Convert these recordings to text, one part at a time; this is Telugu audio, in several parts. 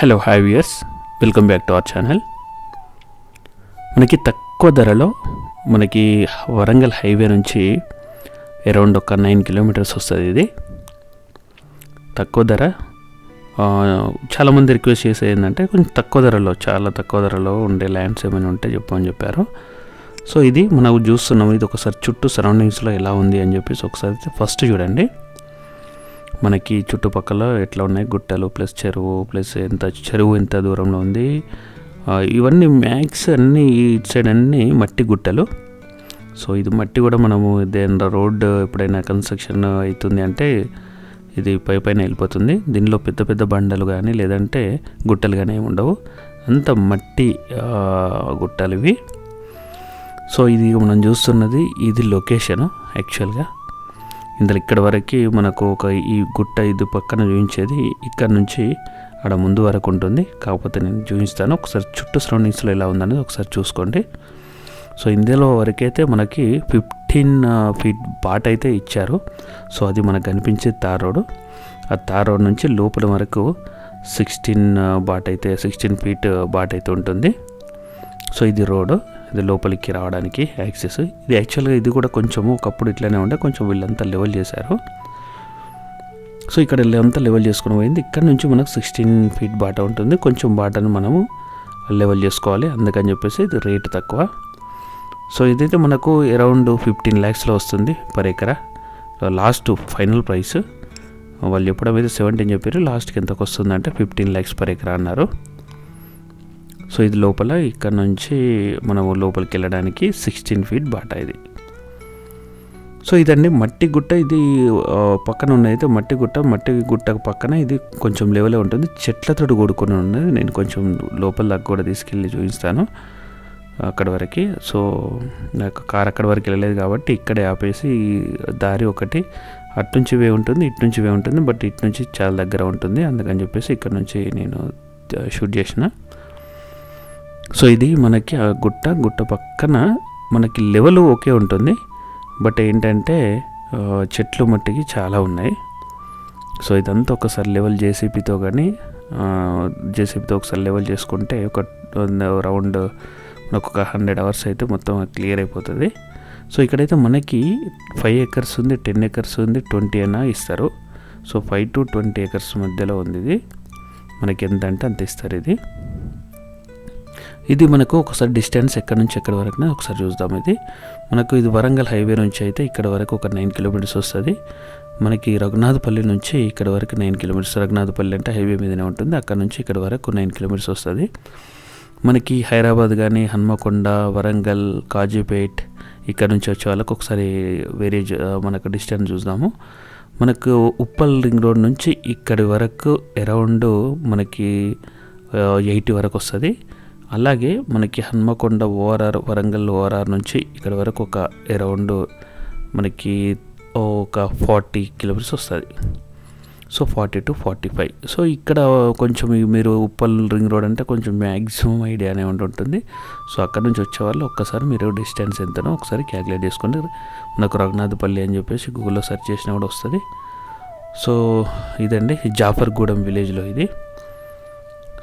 Hello hi viewers welcome back to our channel మనకి తక్కువ ధరలో మనకి వరంగల్ హైవే నుంచి అరౌండ్ ఒక నైన్ కిలోమీటర్స్ వస్తుంది ఇది. తక్కువ ధర చాలామంది రిక్వెస్ట్ చేసేది ఏంటంటే కొంచెం తక్కువ ధరలో చాలా తక్కువ ధరలో ఉండే ల్యాండ్స్ ఏమైనా ఉంటే చెప్పమని చెప్పారు. సో ఇది మనం చూస్తున్నాం ఇది ఒకసారి చుట్టూ సరౌండింగ్స్లో ఎలా ఉంది అని చెప్పేసి ఒకసారి ఫస్ట్ చూడండి. మనకి చుట్టుపక్కల ఎట్లా ఉన్నాయి? గుట్టలు ప్లస్ చెరువు ప్లస్ ఎంత చెరువు ఎంత దూరంలో ఉంది? ఇవన్నీ మ్యాక్స్ అన్నీ ఇటు సైడ్ అన్నీ మట్టి గుట్టలు. సో ఇది మట్టి కూడా మనము దేని రోడ్ ఎప్పుడైనా కన్స్ట్రక్షన్ అవుతుంది అంటే ఇది పై పైన వెళ్ళిపోతుంది. దీనిలో పెద్ద పెద్ద బండలు కానీ లేదంటే గుట్టలు కానీ ఏమి ఉండవు. అంత మట్టి గుట్టలు ఇవి. సో ఇది మనం చూస్తున్నది ఇది లొకేషన్ యాక్చువల్గా ఇందులో ఇక్కడ వరకు మనకు ఒక ఈ గుట్ట ఇది పక్కన చూపించేది ఇక్కడ నుంచి ఆడ ముందు వరకు ఉంటుంది. కాకపోతే నేను చూపిస్తాను. ఒకసారి చుట్టూ సరౌండింగ్స్లో ఎలా ఉందనేది ఒకసారి చూసుకోండి. సో ఇందులో వరకైతే మనకి ఫిఫ్టీన్ ఫీట్ బాట్ అయితే ఇచ్చారు. సో అది మనకు కనిపించే తార్ రోడ్ ఆ తార్ రోడ్ నుంచి లోపల వరకు సిక్స్టీన్ బాట్ అయితే సిక్స్టీన్ ఫీట్ బాట్ అయితే ఉంటుంది. సో ఇది రోడ్ ఇది లోపలికి రావడానికి యాక్సెస్. ఇది యాక్చువల్గా ఇది కూడా కొంచెము ఒకప్పుడు ఇట్లానే ఉండే కొంచెం వీళ్ళంతా లెవెల్ చేశారు. సో ఇక్కడ అంతా లెవెల్ చేసుకుని పోయింది. ఇక్కడ నుంచి మనకు సిక్స్టీన్ ఫీట్ బాట ఉంటుంది. కొంచెం బాటను మనము లెవెల్ చేసుకోవాలి. అందుకని చెప్పేసి ఇది రేట్ తక్కువ. సో ఇదైతే మనకు అరౌండ్ ఫిఫ్టీన్ ల్యాక్స్లో వస్తుంది పర్ ఎకరా. Last final price. వాళ్ళు చెప్పడం అయితే సెవెంటీన్ చెప్పారు. లాస్ట్కి ఎంతకు వస్తుంది అంటే ఫిఫ్టీన్ ల్యాక్స్ పర్ ఎకరా అన్నారు. సో ఇది లోపల ఇక్కడ నుంచి మనము లోపలికి వెళ్ళడానికి సిక్స్టీన్ ఫీట్ బాట ఇది. సో ఇదండి మట్టి గుట్ట. ఇది పక్కన ఉన్నదైతే మట్టి గుట్ట. మట్టి గుట్ట పక్కన ఇది కొంచెం లెవెలే ఉంటుంది. చెట్లతో కూడుకొని ఉన్నది. నేను కొంచెం లోపల దాకా కూడా తీసుకెళ్ళి చూపిస్తాను అక్కడ వరకు. సో నాకు కార్ అక్కడ వరకు వెళ్ళలేదు కాబట్టి ఇక్కడే ఆపేసి దారి ఒకటి అటు నుంచి వే ఉంటుంది ఇటు నుంచి వే ఉంటుంది. బట్ ఇటు నుంచి చాలా దగ్గర ఉంటుంది. అందుకని చెప్పేసి ఇక్కడ నుంచి నేను షూట్ చేసిన. సో ఇది మనకి ఆ గుట్ట గుట్ట పక్కన మనకి లెవెల్ ఓకే ఉంటుంది. బట్ ఏంటంటే చెట్లు మట్టికి చాలా ఉన్నాయి. సో ఇదంతా ఒకసారి లెవెల్ జేసీపీతో కానీ జేసీపీతో ఒకసారి లెవెల్ చేసుకుంటే ఒక రౌండ్ మనకు ఒక హండ్రెడ్ అవర్స్ అయితే మొత్తం క్లియర్ అయిపోతుంది. సో ఇక్కడైతే మనకి ఫైవ్ ఎకర్స్ ఉంది టెన్ ఎకర్స్ ఉంది ట్వంటీ అయినా ఇస్తారు. So five to twenty acres మధ్యలో ఉంది ఇది. మనకి ఎంత అంటే అంత ఇస్తారు ఇది. ఇది మనకు ఒకసారి డిస్టెన్స్ ఎక్కడి నుంచి ఎక్కడి వరకు ఒకసారి చూద్దాం ఇది. మనకు ఇది వరంగల్ హైవే నుంచి అయితే ఇక్కడ వరకు ఒక నైన్ కిలోమీటర్స్ వస్తుంది. మనకి రఘునాథపల్లి నుంచి ఇక్కడ వరకు నైన్ కిలోమీటర్స్. రఘునాథపల్లి అంటే హైవే మీదనే ఉంటుంది. అక్కడ నుంచి ఇక్కడ వరకు నైన్ కిలోమీటర్స్ వస్తుంది. మనకి హైదరాబాద్ కానీ హన్మకొండ వరంగల్ కాజీపేట్ ఇక్కడ నుంచి వచ్చే వాళ్ళకు ఒకసారి వేరే జ- మనకు డిస్టెన్స్ చూద్దాము. మనకు ఉప్పల్ రింగ్ రోడ్ నుంచి ఇక్కడి వరకు అరౌండ్ మనకి ఎయిటీ వరకు వస్తుంది. అలాగే మనకి హన్మకొండ ఓఆర్ఆర్ వరంగల్ ఓఆర్ఆర్ నుంచి ఇక్కడ వరకు ఒక అరౌండ్ మనకి ఒక ఫార్టీ కిలోమీటర్స్ వస్తుంది. So forty to forty five. So ఇక్కడ కొంచెం మీరు ఉప్పల్ రింగ్ రోడ్ అంటే కొంచెం మ్యాక్సిమం ఐడియానే ఉంటుంది. సో అక్కడ నుంచి వచ్చే వాళ్ళు ఒక్కసారి మీరు డిస్టెన్స్ ఎంతనో ఒకసారి క్యాలిక్యులేట్ చేసుకోండి మనకు రఘునాథపల్లి అని చెప్పేసి గూగుల్లో సెర్చ్ చేసినా కూడా వస్తుంది. సో ఇదండి జాఫర్గూడెం విలేజ్లో ఇది.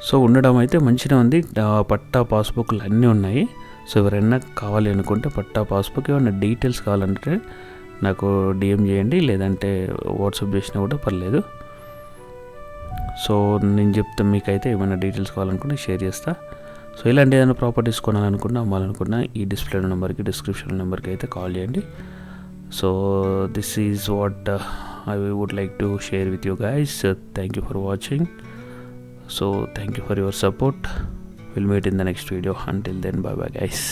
సో ఉండడం అయితే మంచిగా ఉంది. ఆ, పట్టా పాస్బుక్లు అన్నీ ఉన్నాయి. సో ఎవరైనా కావాలి అనుకుంటే పట్టా పాస్బుక్ ఏమైనా డీటెయిల్స్ కావాలంటే నాకు డిఎం చేయండి. లేదంటే వాట్సాప్ చేసినా కూడా పర్లేదు. సో నేను చెప్తే మీకైతే ఏమైనా డీటెయిల్స్ కావాలనుకుంటే షేర్ చేస్తా. సో ఇలాంటి ఏదైనా ప్రాపర్టీస్ కొనాలనుకున్నా అమ్మాలనుకున్నా ఈ డిస్ప్లే నెంబర్కి డిస్క్రిప్షన్ నెంబర్కి అయితే కాల్ చేయండి. So this is what I would like to share with you guys thank you for watching so thank you for your support. We'll meet in the next video. Until then bye bye guys